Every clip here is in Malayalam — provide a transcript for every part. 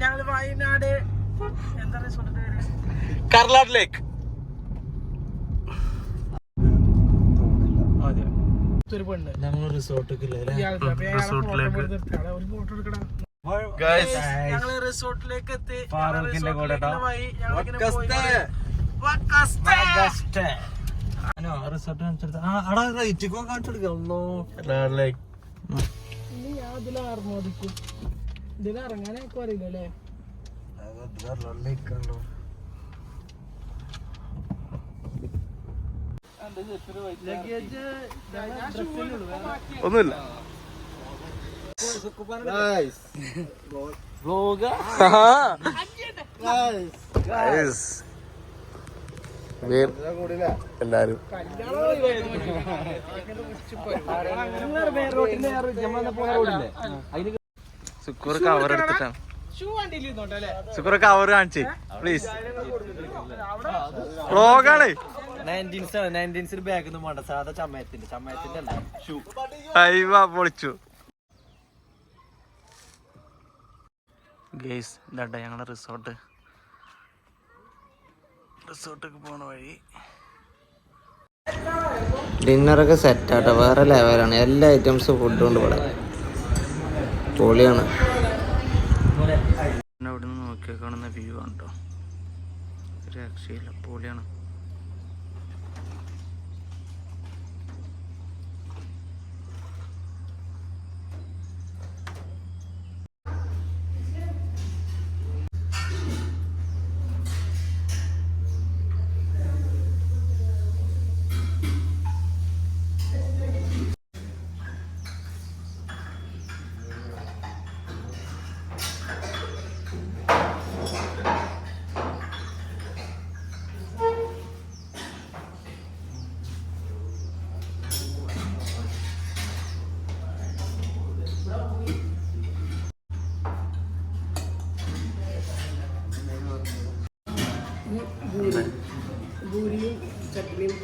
ഞങ്ങൾ വയനാട്. എന്താ റിസോർട്ടിന്റെ പേര് കർലാട് ലേക്ക്. ഒരു പെണ്ണ്. നമ്മൾ റിസോർട്ടിൽ ഇയാൾക്ക് റിസോർട്ടിലേക്ക്. എത്തി. ഫാറൂഖിന്റെ കൂടെ ട്ടോ. റിസോർട്ട് കാണിച്ചെടുത്ത അടാ റൈറ്റ് കാണിച്ചെടുക്കല്ലോ ഞാൻ ഇതിലായിരുന്നു അതിക്കും ഇതിലിറങ്ങാനൊക്കെ അറിയില്ല അല്ലേ? ലഗേജ് ഒന്നുമില്ല. വീർ- എല്ലാരും. സുക്കൂർ കവർ എടുത്തിട്ടാണ്. സുക്കൂർ കവർ കാണിച്ചേ പ്ലീസ് വ്ളോഗാണ് പൊളിച്ചു. ഗേസ് ഇതാട്ടെ ഞങ്ങളുടെ റിസോർട്ട് റിസോർട്ടൊക്കെ പോണ വഴി. ഡിന്നറൊക്കെ സെറ്റാട്ടോ. വേറെ ലെവലാണ്. എല്ലാ ഐറ്റംസും ഫുഡും ഉണ്ട് ഇവിടെ. പൊളിയാണ്. അവിടെ നിന്ന് നോക്കിയാൽ കാണുന്ന വ്യൂ ആണ് കേട്ടോ രക്ഷയില്ല. പൊളിയാണ്. ഭൂരിയും ചട്നിയും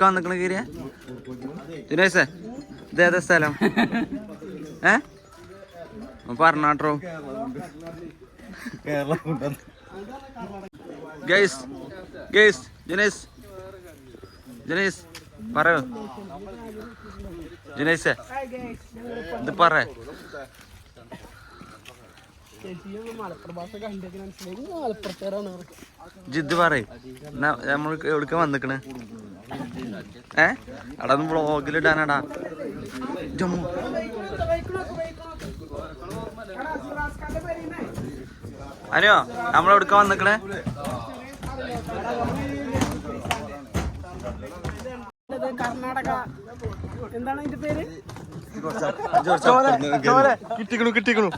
വന്നിക്കണ കീരിയ? ദിനേശേ ഇത് ഏതാ സ്ഥലം? ഏ? പറഞ്ഞാട്ടോ ഗൈസ് ഗൈസ് ജനേഷ് ജനേഷ്. പറയോ. ജനേഷേ ഇത് പറ ജിദ് പറയും. നമ്മൾ എവിടക്ക വന്നിക്കണ്? ഏ? അടാ ഒന്ന് വ്ളോഗിലിടാനാടാ. ജമ്മു. അനിയോ നമ്മൾ എവിടക്ക വന്നിക്കണേ? കർണാടക. എന്താണ് അതിന്റെ പേര്? കിട്ടിക്കണു കിട്ടിക്കണു.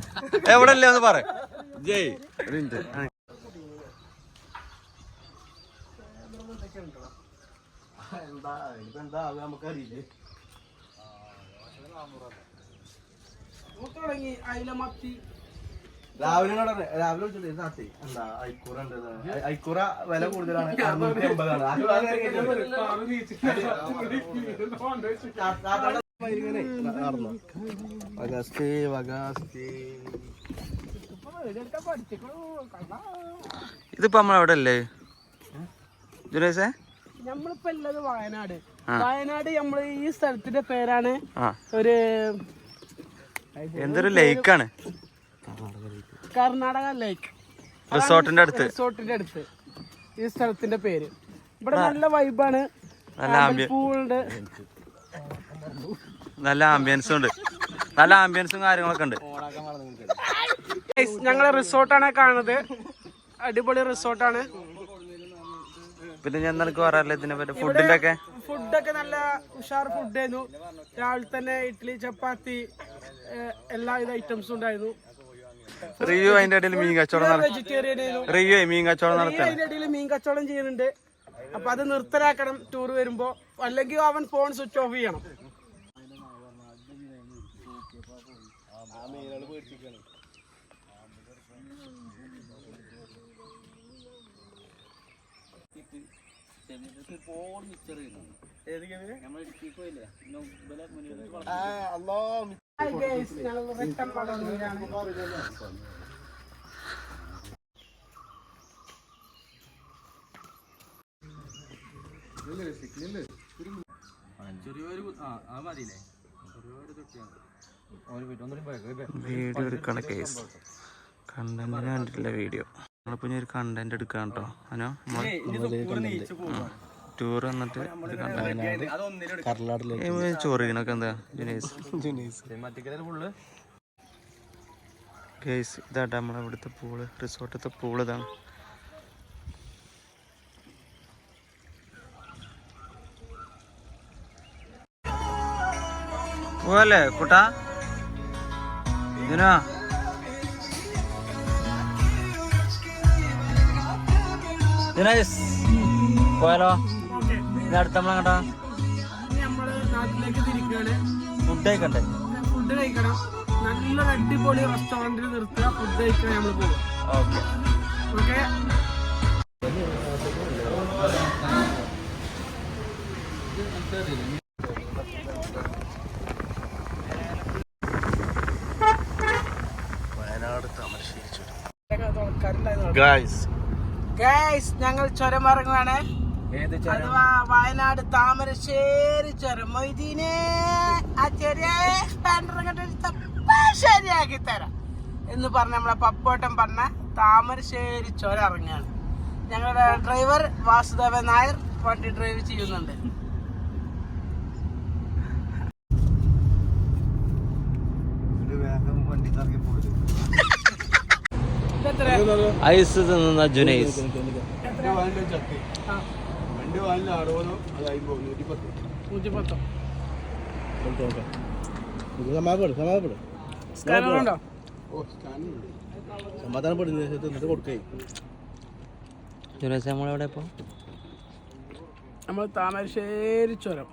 എവിടെ അല്ലേ ഒന്ന് പറ. ജയ്. തുടങ്ങി അയില മത്തി. രാവിലെ രാവിലെ വിളിച്ചിട്ട് നാട്ടി എന്താ ഐക്കൂറ ഉണ്ട് ഐക്കൂറ വില കൂടുതലാണ്. അറുന്നൂറ്റി അമ്പതാണ് വഗാസ്തി വഗാസ്തി ഇതിപ്പോ നമ്മൾ എവിടെ അല്ലേ ജുനേസേ? നമ്മളിപ്പോ ഉള്ളത് വയനാട്. വയനാട് നമ്മൾ ഈ സ്ഥലത്തിന്റെ പേരാണ് ഒരു എന്തൊരു ലേക്കാണ് കർണാടക ലേക്ക്. റിസോർട്ടിന്റെ അടുത്ത്. റിസോർട്ടിന്റെ അടുത്ത്. ഈ സ്ഥലത്തിന്റെ പേര്. ഇവിടെ നല്ല വൈബാണ്. നല്ല പൂളുണ്ട് നല്ല ആംബിയൻസും ഉണ്ട്. നല്ല ആംബിയൻസും കാര്യങ്ങളൊക്കെ ഉണ്ട്. ഞങ്ങളെ റിസോർട്ടാണ് കാണുന്നത്. അടിപൊളി റിസോർട്ടാണ്. പിന്നെ ഞാൻ നിനക്ക് പറയാറില്ല ഇതിനെ പറ്റി. ഫുഡിന്റെ ഒക്കെ ഫുഡൊക്കെ നല്ല ഉഷാർ ഫുഡായിരുന്നു രാവിലെ തന്നെ ഇഡ്ഡലി ചപ്പാത്തി എല്ലാ എല്ലാവിധ ഐറ്റംസും ഉണ്ടായിരുന്നു. റിയു അതിന്റെ ഇടയിൽ മീൻ കച്ചവടം റിവ്യൂ മീൻ കച്ചവടം നടത്താൻ അതിന്റെ ഇടയിൽ മീൻ കച്ചവടം ചെയ്യുന്നുണ്ട്. അപ്പൊ അത് നിർത്തലാക്കണം ടൂർ വരുമ്പോ. അല്ലെങ്കിൽ അവൻ ഫോൺ സ്വിച്ച് ഓഫ് ചെയ്യണം. Hi നമ്മൾ വളർന്നുകയാണ് വീഡിയോ എടുക്കണ കേസ് കണ്ടന്റിന് കണ്ടിട്ടില്ല വീഡിയോ നമ്മളിപ്പോ ഞാൻ ഒരു കണ്ടന്റ് എടുക്കാം കേട്ടോ അനോ ടൂർ വന്നിട്ട് കണ്ടന്റ് ചോറിനൊക്കെ എന്താ ജുനൈസ്? ഗേസ് ഇതാട്ടാ നമ്മളെ ഇവിടുത്തെ പൂൾ. റിസോർട്ടത്തെ പൂൾ ഇതാണ്. പോവല്ലേ കുട്ടാ? ഇതിനാ ഇതിനാ പോയാലോ? അടുത്ത നമ്മളങ്ങട്ടാ ഇനി നമ്മൾ നാട്ടിലേക്ക് തിരിക്കുകയാണ് ഫുഡ് കഴിക്കണ്ടേ? ഫുഡ് കഴിക്കണം. നല്ലൊരു അടിപൊളി റെസ്റ്റോറന്റിൽ നിർത്തുക. ഫുഡ് കഴിക്കാൻ നമ്മൾ പോകും ഓക്കെ ഓക്കെ ഗായ്സ് ഗൈസ് ഞങ്ങൾ ചുരം ഇറങ്ങുവാണ്. അഥവാ വയനാട് താമരശ്ശേരി ചുരം മൊയ്തീനെ. ആ ചെറിയ ശരിയാക്കി തരാം. എന്ന് പറഞ്ഞ നമ്മളെ പപ്പോട്ടം പറഞ്ഞ താമരശ്ശേരി ചുരം ഇറങ്ങുകയാണ്. ഞങ്ങളുടെ ഡ്രൈവർ വാസുദേവൻ നായർ വണ്ടി ഡ്രൈവ് ചെയ്യുന്നുണ്ട്? ഐസ് തിന്നുന്ന ജുനൈസ്. സ്കാനർ ഉണ്ടോ? ഓ എന്നിട്ട് കൊടുക്കേ. നമ്മളെവിടെ ഇപ്പോ? നമ്മൾ താമരശ്ശേരി ചുരം.